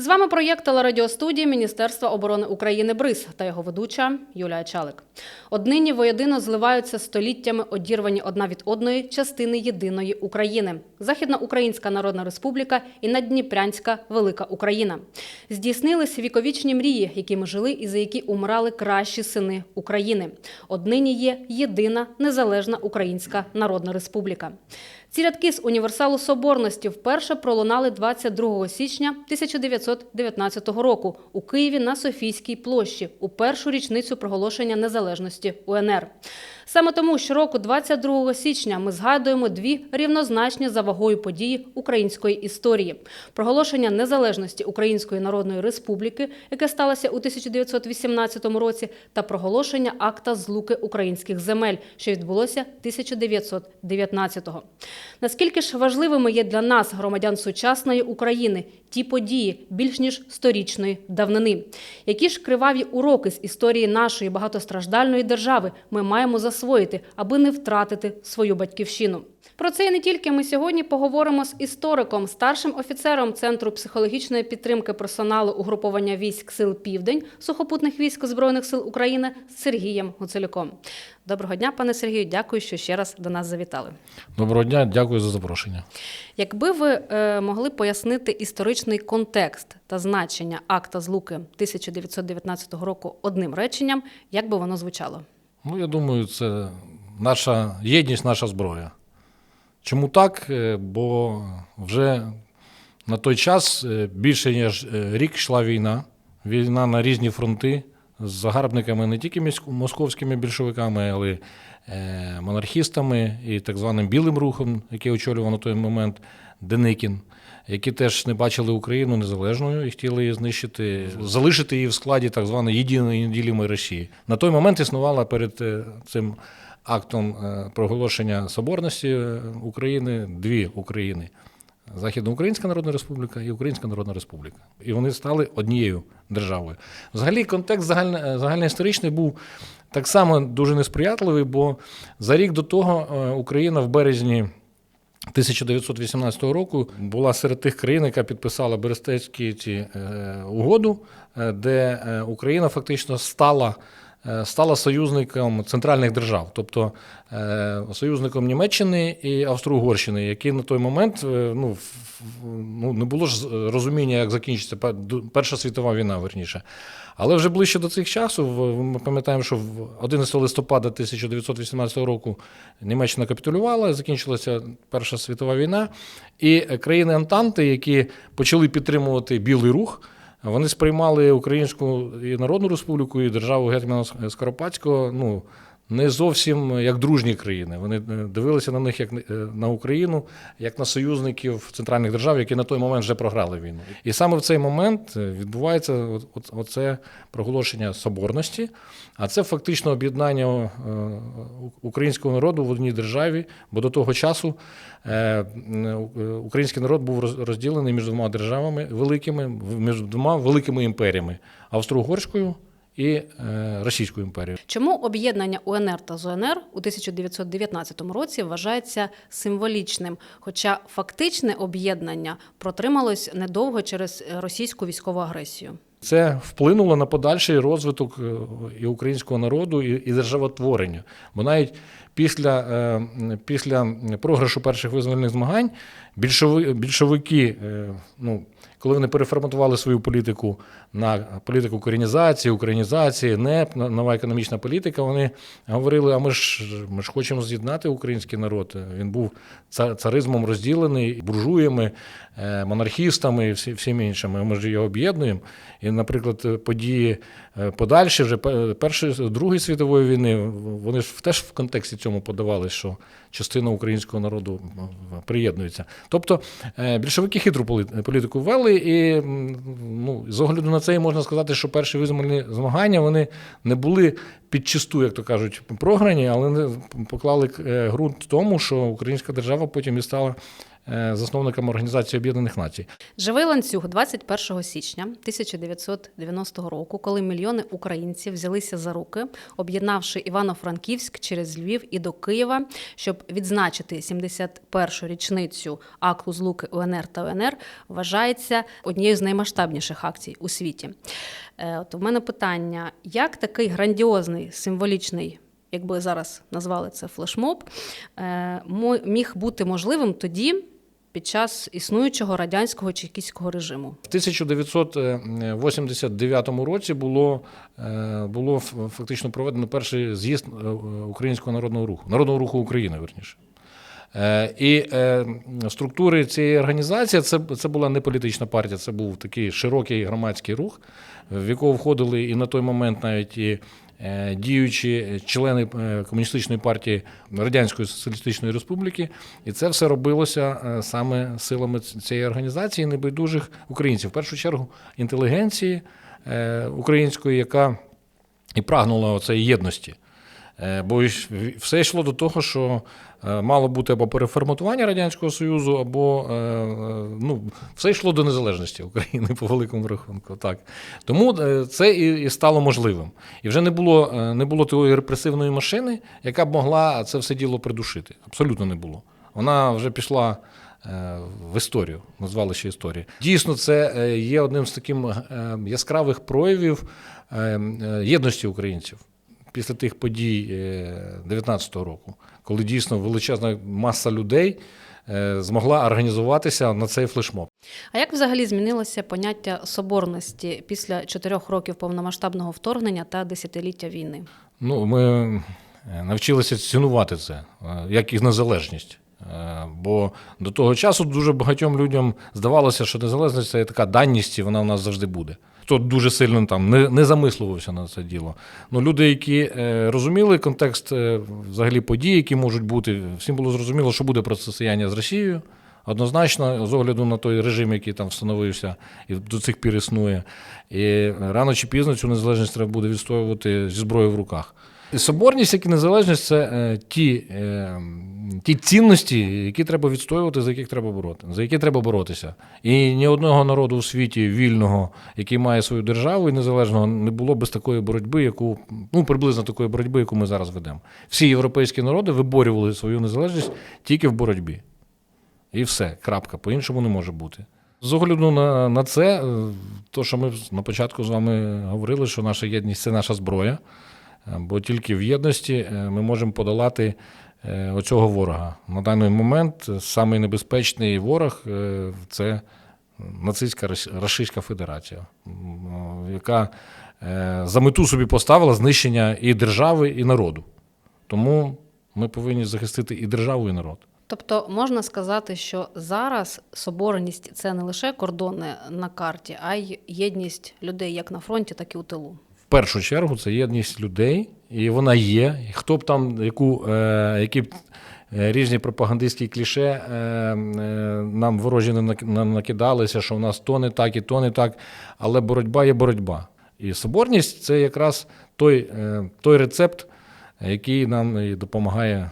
З вами проєкт телерадіостудії Міністерства оборони України БРИЗ та його ведуча Юлія Чалик. Однині воєдино зливаються століттями одірвані одна від одної частини єдиної України: Західна Українська Народна Республіка і Наддніпрянська Велика Україна. Здійснились віковічні мрії, якими жили і за які умирали кращі сини України. Однині є єдина незалежна Українська Народна Республіка. Ці рядки з універсалу соборності вперше пролунали 22 січня 1919 року у Києві на Софійській площі у першу річницю проголошення незалежності УНР. Саме тому щороку, 22 січня, ми згадуємо дві рівнозначні за вагою події української історії: проголошення незалежності Української Народної Республіки, яке сталося у 1918 році, та проголошення акта злуки українських земель, що відбулося 1919-го. Наскільки ж важливими є для нас, громадян сучасної України, ті події більш ніж сторічної давнини? Які ж криваві уроки з історії нашої багатостраждальної держави ми маємо засвоїти, аби не втратити свою батьківщину? Про це і не тільки ми сьогодні поговоримо з істориком, старшим офіцером Центру психологічної підтримки персоналу угруповання військ сил Південь сухопутних військ Збройних сил України Сергієм Гуцелюком. Доброго дня, пане Сергію. Дякую, що ще раз до нас завітали. Доброго дня, дякую за запрошення. Якби ви е, могли пояснити історичний контекст та значення акта злуки 1919 року одним реченням, як би воно звучало? Ну, я думаю, це наша єдність, наша зброя. Чому так? Е, Бо вже на той час е, більше ніж е, рік йшла війна, війна на різні фронти з загарбниками не тільки московськими більшовиками, але й монархістами і так званим білим рухом, який очолював на той момент Деникін, які теж не бачили Україну незалежною і хотіли її знищити, залишити її в складі так званої єдиної неділімої Росії. На той момент існувала перед цим актом е, проголошення соборності е, України дві України. Західноукраїнська Народна Республіка і Українська Народна Республіка. І вони стали однією державою. Взагалі, контекст загальноісторичний був так само дуже несприятливий, бо за рік до того е, Україна в березні 1918 року була серед тих країн, яка підписала Берестейські ці е, угоду, е, де е, Україна фактично стала. Е, Стала союзником центральних держав, тобто е, союзником Німеччини і Австро-Угорщини, які на той момент е, ну, ну, не було ж розуміння, як закінчиться Перша світова війна, верніше. Але вже ближче до цих часів, ми пам'ятаємо, що в 11 листопада 1918 року Німеччина капітулювала, закінчилася Перша світова війна, і країни Антанти, які почали підтримувати Білий рух, вони сприймали Українську і Народну Республіку, і державу Гетьмана Скоропадського ну, не зовсім як дружні країни. Вони е, дивилися на них як е, на Україну, як на союзників центральних держав, які на той момент вже програли війну. І саме в цей момент е, відбувається оце проголошення соборності, а це фактично об'єднання е, українського народу в одній державі, бо до того часу е, е, український народ був розділений між двома державами великими, між двома великими імперіями Австро-Угорською і е, Російською імперією. Чому об'єднання УНР та ЗУНР у 1919 році вважається символічним? Хоча фактичне об'єднання протрималось недовго через російську військову агресію. Це вплинуло на подальший розвиток е, і українського народу, і, і державотворення. Бо навіть після, е, після програшу перших визвольних змагань більшови, більшовики, ну, коли вони переформатували свою політику на політику корінізації, українізації, НЕП, нова економічна політика, вони говорили: а ми ж, ми ж хочемо з'єднати український народ. Він був царизмом розділений, буржуями, е, монархістами і всі, всім іншими. Ми ж його об'єднуємо. І, наприклад, події е, подальші, вже Першої, Другої світової війни, вони ж теж в контексті цьому подавали, що частина українського народу приєднується. Тобто е, більшовики хитру політику ввели, і ну, з огляду на це і можна сказати, що перші визвольні змагання вони не були підчисту, як то кажуть, програні, але поклали е, ґрунт тому, що українська держава потім і стала засновниками Організації Об'єднаних Націй. Живий ланцюг 21 січня 1990 року, коли мільйони українців взялися за руки, об'єднавши Івано-Франківськ через Львів і до Києва, щоб відзначити 71-шу річницю аклу злуки УНР та УНР, вважається однією з наймасштабніших акцій у світі. Е, От у мене питання: як такий грандіозний символічний якби зараз назвали це флешмоб, е, міг бути можливим тоді, під час існуючого радянського чекістського режиму. В 1989 році було, е, було фактично проведено перший з'їзд е, Українського народного руху, Народного руху України, верніше. Е, І е, структури цієї організації це, це була не політична партія, це був такий широкий громадський рух, в якого входили і на той момент навіть і е, діючі члени е, комуністичної партії Радянської Соціалістичної Республіки. І це все робилося е, саме силами цієї організації небайдужих українців. В першу чергу інтелігенції е, української, яка і прагнула цієї єдності. Е, Бо все йшло до того, що е, мало бути або переформатування Радянського Союзу, або е, ну, все йшло до незалежності України по великому рахунку. Так. Тому це і стало можливим. І вже не було, не було тої репресивної машини, яка б могла це все діло придушити. Абсолютно не було. Вона вже пішла в історію, назвали ще історію. Дійсно, це є одним з таких яскравих проявів єдності українців після тих подій 19-го року, коли дійсно величезна маса людей е, змогла організуватися на цей флешмоб. А як взагалі змінилося поняття соборності після чотирьох років повномасштабного вторгнення та десятиліття війни? Ну, ми е, навчилися цінувати це, е, як і незалежність. Е, Бо до того часу дуже багатьом людям здавалося, що незалежність це така даність, і вона у нас завжди буде. Хто дуже сильно там не, не замислювався на це діло. Ну, люди, які е, розуміли контекст е, взагалі подій, які можуть бути, всім було зрозуміло, що буде протистояння з Росією. Однозначно, з огляду на той режим, який там встановився і до цих пір існує. І рано чи пізно цю незалежність треба буде відстоювати зі зброєю в руках. Соборність, як і незалежність, це е, ті, е, ті цінності, які треба відстоювати, за яких треба бороти, за які треба боротися. І ні одного народу у світі вільного, який має свою державу і незалежного, не було без такої боротьби, яку ну приблизно такої боротьби, яку ми зараз ведемо. Всі європейські народи виборювали свою незалежність тільки в боротьбі. І все, крапка, по-іншому не може бути. З огляду на, на це, е, то, що ми на початку з вами говорили, що наша єдність це наша зброя, бо тільки в єдності е, ми можемо подолати е, оцього ворога. На даний момент е, самий небезпечний ворог е, це нацистська Рос- Російська Федерація, яка е, за мету собі поставила знищення і держави, і народу. Тому ми повинні захистити і державу, і народ. Тобто можна сказати, що зараз соборність це не лише кордони на карті, а й єдність людей як на фронті, так і у тилу. Першу чергу це єдність людей, і вона є. Хто б там, яку, е, які б е, різні пропагандистські кліше е, е, нам ворожі не накидалися, що в нас то не так і то не так, але боротьба є боротьба. І соборність це якраз той, е, той рецепт, який нам і допомагає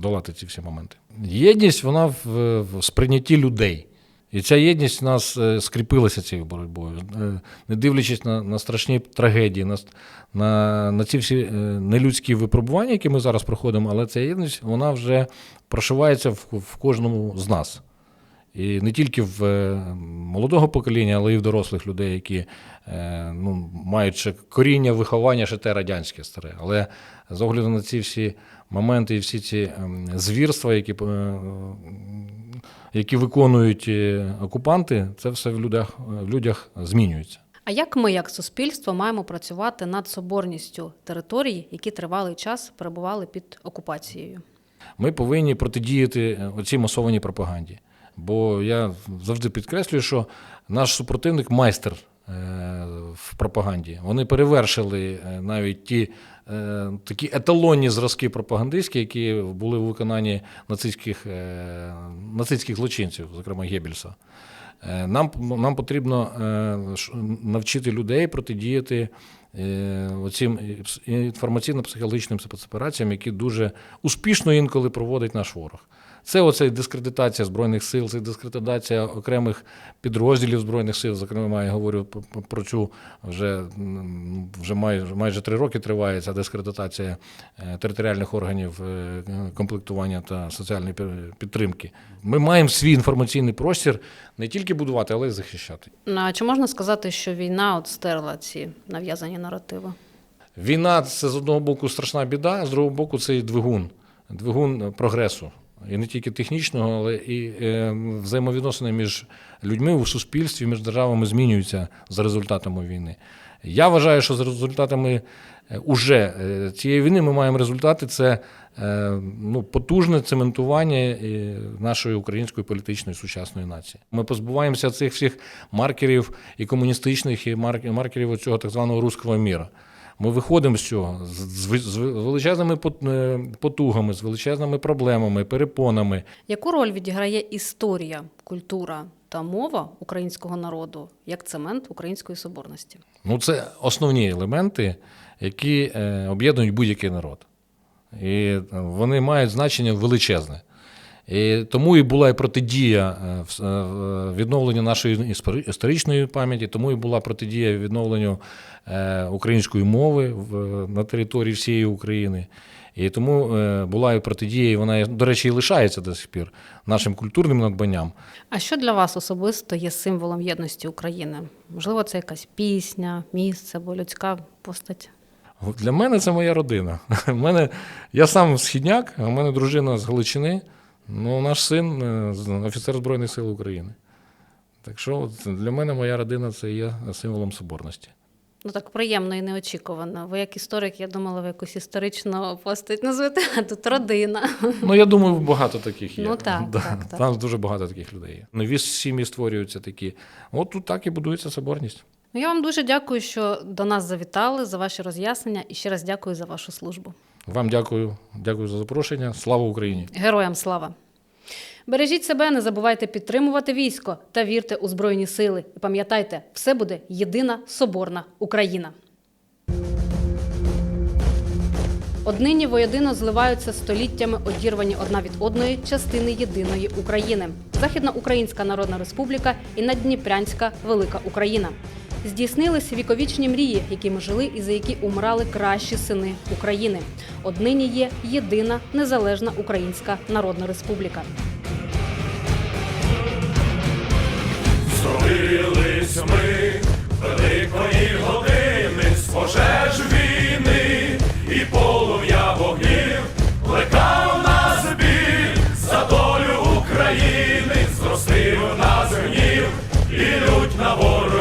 долати ці всі моменти. Єдність вона в, в сприйнятті людей. І ця єдність в нас е, скріпилася цією боротьбою, Е, не дивлячись на, на страшні трагедії, на, на, на ці всі е, нелюдські випробування, які ми зараз проходимо, але ця єдність вона вже прошивається в, в кожному з нас. І не тільки в молодого покоління, але й в дорослих людей, які ну, мають ще коріння виховання, ще те радянське старе. Але з огляду на ці всі моменти і всі ці ем, звірства, які, які виконують е, окупанти, це все в людях, в людях змінюється. А як ми, як суспільство, маємо працювати над соборністю територій, які тривалий час перебували під окупацією? Ми повинні протидіяти оцій масованій пропаганді. Бо я завжди підкреслюю, що наш супротивник майстер е, в пропаганді. Вони перевершили е, навіть ті е, такі еталонні зразки пропагандистські, які були в виконанні нацистських, е, нацистських злочинців, зокрема Геббельса. Е, Нам, нам потрібно е, навчити людей протидіяти е, оцим інформаційно-психологічним спецопераціям, які дуже успішно інколи проводить наш ворог. Це оце дискредитація Збройних сил, це дискредитація окремих підрозділів Збройних сил. Зокрема, я говорю про- цю вже, вже майже, майже три роки триває ця дискредитація е, територіальних органів е, комплектування та соціальної підтримки. Ми маємо свій інформаційний простір не тільки будувати, але й захищати. А чи можна сказати, що війна от стерла ці нав'язані наративи? Війна це з одного боку страшна біда, а з другого боку це і двигун, двигун прогресу. І не тільки технічного, але і е, взаємовідносини між людьми у суспільстві, між державами змінюються за результатами війни. Я вважаю, що за результатами е, уже е, цієї війни ми маємо результати. Це ну, потужне цементування нашої української політичної сучасної нації. Ми позбуваємося цих всіх маркерів і комуністичних, і мар- маркерів цього так званого руського міра. Ми виходимо з цього з, величезними е, потугами, з величезними проблемами, перепонами. Яку роль відіграє історія, культура та мова українського народу як цемент української соборності? Ну, це основні елементи, які е, об'єднують будь-який народ. І е, вони мають значення величезне. І тому і була і протидія е, е, в відновленню нашої історичної пам'яті, тому і була протидія відновленню е, української мови на території всієї України. І тому е, була і протидія, і вона, до речі, і лишається до сих пір нашим культурним надбанням. А що для вас особисто є символом єдності України? Можливо, це якась пісня, місце або людська постать? Для мене це моя родина. Мене, я сам східняк, а в мене дружина з Галичини, ну, наш син е, офіцер Збройних сил України. Так що от для мене моя родина це є символом соборності. Ну так приємно і неочікувано. Ви як історик, я думала, ви якусь історичну постать назвете, а тут родина. Ну, я думаю, багато таких є. Ну, так, Да, так, так. Там дуже багато таких людей є. Нові сім'ї створюються такі. От тут так і будується соборність. Ну, Я вам дуже дякую, що до нас завітали за ваші роз'яснення і ще раз дякую за вашу службу. Вам дякую, дякую за запрошення. Слава Україні! Героям слава! Бережіть себе, не забувайте підтримувати військо та вірте у Збройні сили. І пам'ятайте, все буде єдина соборна Україна. Однині воєдино зливаються століттями одірвані одна від одної частини єдиної України. Західна Українська Народна Республіка і Наддніпрянська Велика Україна. Здійснились віковічні мрії, якими жили і за які умирали кращі сини України. Однині є єдина незалежна Українська Народна Республіка. Зробились ми великої години з пожеж війни і полум'я вогнів, плекав нас біль за долю України, зростив нас гнів і лють на ворогів,